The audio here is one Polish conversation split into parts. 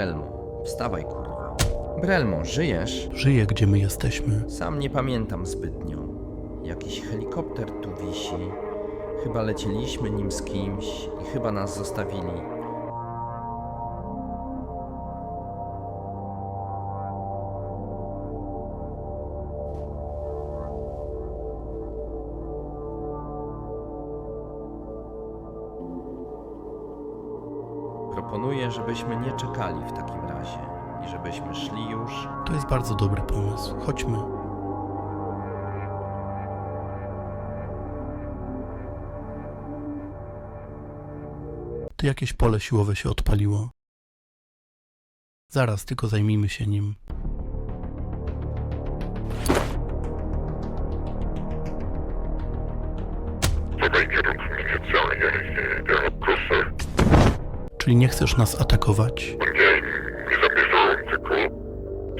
Brelmo, wstawaj kurwa. Brelmo, żyjesz? Żyje, gdzie my jesteśmy. Sam nie pamiętam zbytnio. Jakiś helikopter tu wisi. Chyba lecieliśmy nim z kimś i chyba nas zostawili. Proponuję, żebyśmy nie czekali w takim razie i żebyśmy szli już To jest bardzo dobry pomysł. Chodźmy. Ty jakieś pole siłowe się odpaliło. Zaraz tylko zajmijmy się nim. Podaj kierunku oficjalnie. Ja proszę, Czyli nie chcesz nas atakować? nie, nie zamierzałem, tylko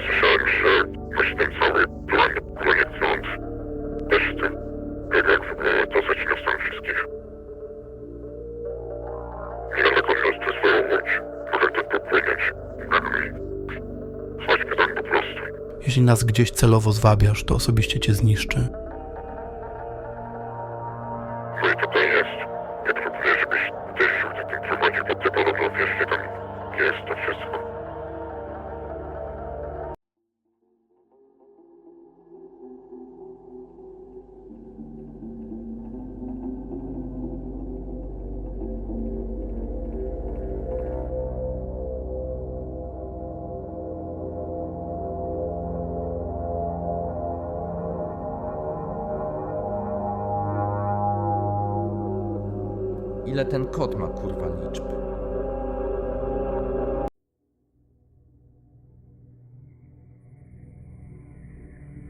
słyszałem, że ten cały plan koniec Też chcę. Tak jak wygląda to w San wszystkich. Niedaleko miasta swoją łódź. Mogę tu popłynąć. Chodźmy tam po prostu. Jeśli nas gdzieś celowo zwabiasz, to osobiście cię zniszczę. Ile ten kod ma kurwa liczb?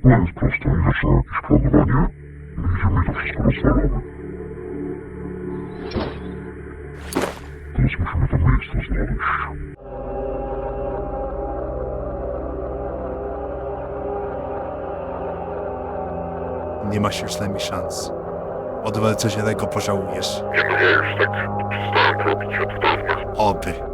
Plan jest zaczynają jakieś i to wszystko rozwalamy. Teraz musimy to miejsce znaleźć. Nie masz już najmniej szans. Odwrócenionego pożałujesz. Nie no, ja już tak przestałem robić od dawna. Oby.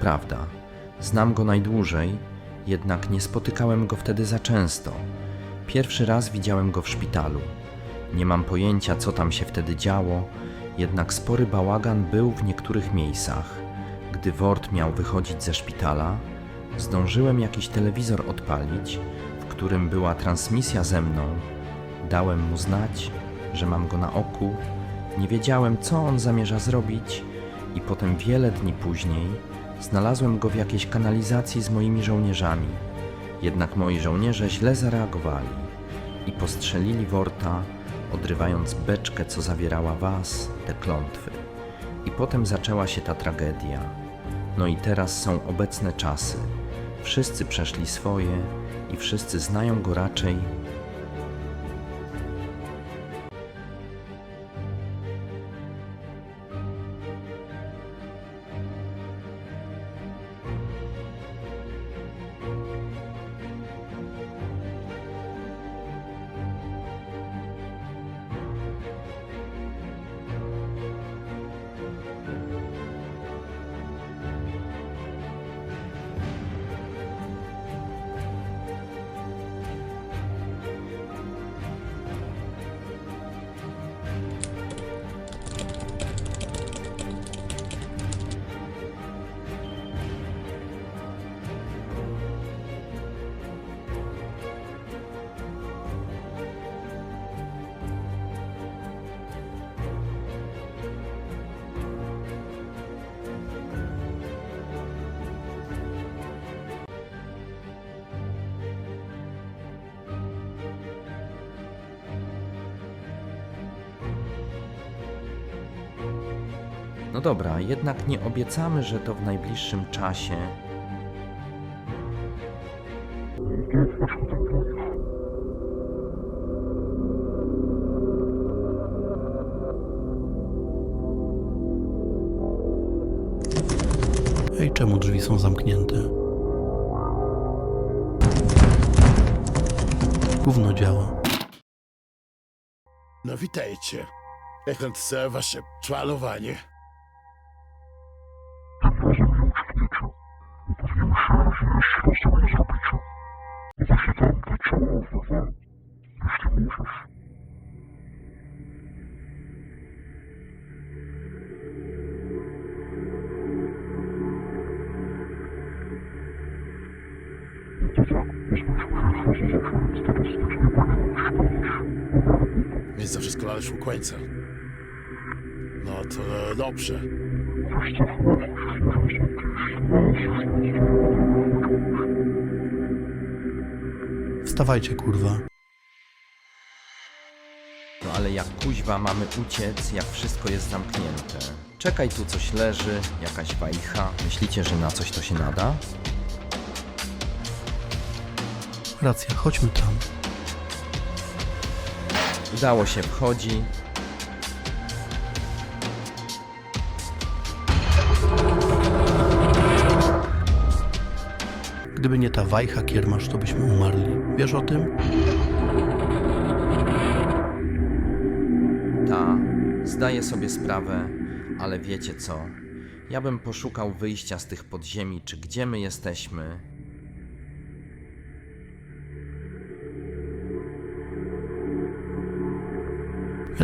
Prawda. Znam go najdłużej, jednak nie spotykałem go wtedy za często. Pierwszy raz widziałem go w szpitalu. Nie mam pojęcia, co tam się wtedy działo, jednak spory bałagan był w niektórych miejscach. Gdy Wort miał wychodzić ze szpitala, zdążyłem jakiś telewizor odpalić, w którym była transmisja ze mną. Dałem mu znać, że mam go na oku. Nie wiedziałem, co on zamierza zrobić, i potem wiele dni później znalazłem go w jakiejś kanalizacji z moimi żołnierzami. Jednak moi żołnierze źle zareagowali i postrzelili Worta, odrywając beczkę, co zawierała was, te klątwy. I potem zaczęła się ta tragedia. No i teraz są obecne czasy. Wszyscy przeszli swoje i wszyscy znają go raczej No dobra, jednak nie obiecamy, że to w najbliższym czasie. Ej, czemu drzwi są zamknięte? Gówno działa. No witajcie. Jak tam chce wasze czwalowanie? Więc za wszystko należy u końca. No to dobrze. Wstawajcie, kurwa. No ale jak kuźwa mamy uciec, jak wszystko jest zamknięte? Czekaj, tu coś leży, jakaś wajcha. Myślicie, że na coś to się nada? Racja, chodźmy tam. Udało się, wchodzi. Gdyby nie ta wajcha kiermasz, to byśmy umarli. Wiesz o tym? Ta, zdaję sobie sprawę, ale wiecie co? Ja bym poszukał wyjścia z tych podziemi, czy gdzie my jesteśmy.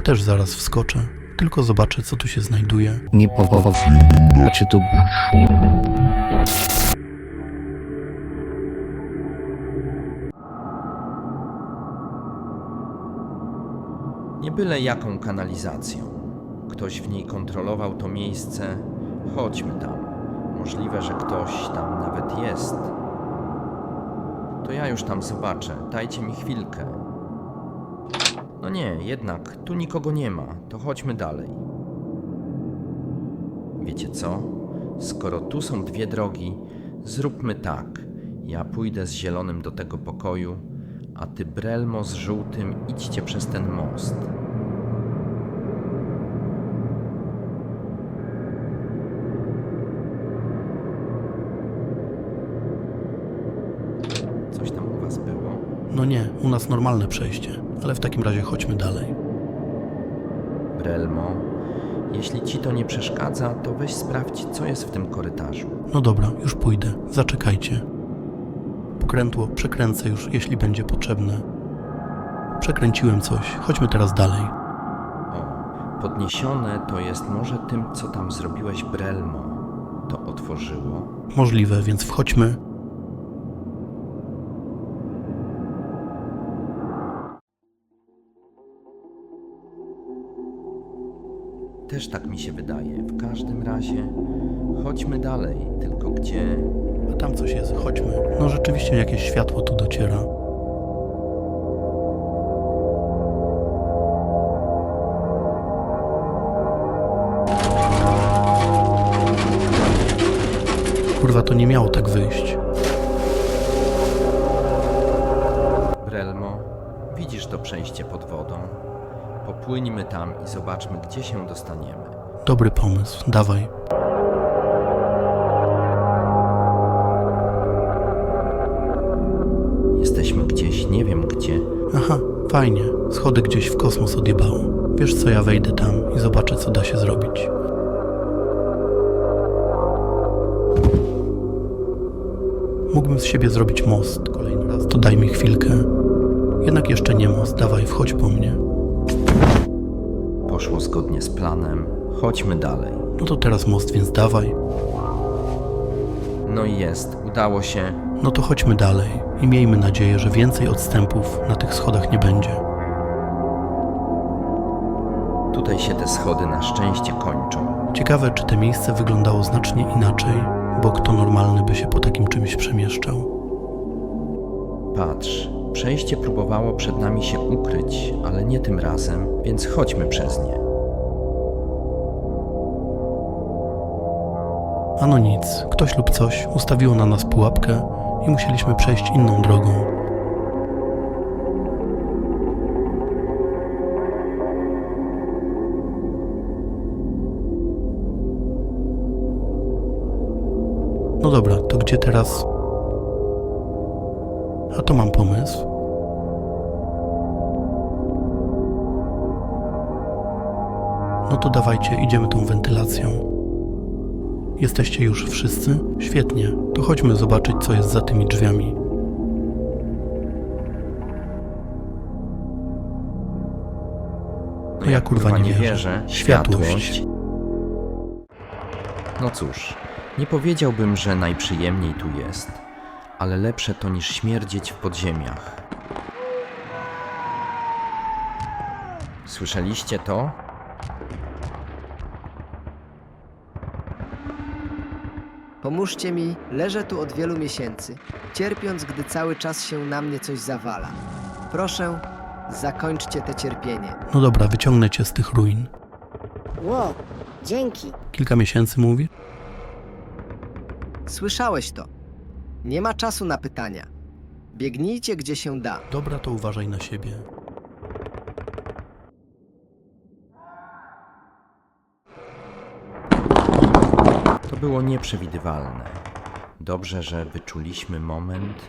Też zaraz wskoczę. Tylko zobaczę, co tu się znajduje. Nie powodzi tu Nie byle jaką kanalizacją. Ktoś w niej kontrolował to miejsce. Chodźmy tam. Możliwe, że ktoś tam nawet jest. To ja już tam zobaczę. Dajcie mi chwilkę. No nie, jednak tu nikogo nie ma. To chodźmy dalej. Wiecie co? Skoro tu są dwie drogi, zróbmy tak. Ja pójdę z zielonym do tego pokoju, a ty Brelmo z żółtym idźcie przez ten most. Coś tam u was było? No nie, u nas normalne przejście. Ale w takim razie chodźmy dalej. Brelmo, jeśli ci to nie przeszkadza, to weź sprawdź, co jest w tym korytarzu. No dobra, już pójdę. Zaczekajcie. Pokrętło przekręcę już, jeśli będzie potrzebne. Przekręciłem coś. Chodźmy teraz dalej. O, podniesione to jest może tym, co tam zrobiłeś, Brelmo. To otworzyło. Możliwe, więc wchodźmy. Też tak mi się wydaje. W każdym razie, chodźmy dalej. Tylko gdzie? A tam coś jest, chodźmy. No rzeczywiście jakieś światło tu dociera. Kurwa, to nie miało tak wyjść. Brelmo, widzisz to przejście pod wodą? Popłyńmy tam i zobaczmy, gdzie się dostaniemy. Dobry pomysł, dawaj. Jesteśmy gdzieś, nie wiem gdzie. Aha, fajnie. Schody gdzieś w kosmos odjebało. Wiesz co, ja wejdę tam i zobaczę, co da się zrobić. Mógłbym z siebie zrobić most kolejny raz, to daj mi chwilkę. Jednak jeszcze nie most, dawaj, wchodź po mnie. Poszło zgodnie z planem. Chodźmy dalej. No to teraz most, więc dawaj. No i jest, udało się. No to chodźmy dalej i miejmy nadzieję, że więcej odstępów na tych schodach nie będzie. Tutaj się te schody na szczęście kończą. Ciekawe, czy to miejsce wyglądało znacznie inaczej, bo kto normalny by się po takim czymś przemieszczał. Patrz, przejście próbowało przed nami się ukryć, ale nie tym razem, więc chodźmy przez nie. Ano nic, ktoś lub coś ustawiło na nas pułapkę i musieliśmy przejść inną drogą. No dobra, to gdzie teraz? A to mam pomysł. No to dawajcie, idziemy tą wentylacją. Jesteście już wszyscy? Świetnie. To chodźmy zobaczyć, co jest za tymi drzwiami. No ja, kurwa, nie wierzę. Światłość. No cóż, nie powiedziałbym, że najprzyjemniej tu jest, ale lepsze to niż śmierdzieć w podziemiach. Słyszeliście to? Pomóżcie mi, leżę tu od wielu miesięcy, cierpiąc, gdy cały czas się na mnie coś zawala. Proszę, zakończcie te cierpienie. No dobra, wyciągnę cię z tych ruin. Ło, dzięki. Kilka miesięcy mówi? Słyszałeś to. Nie ma czasu na pytania. Biegnijcie gdzie się da. Dobra, to uważaj na siebie. To było nieprzewidywalne. Dobrze, że wyczuliśmy moment.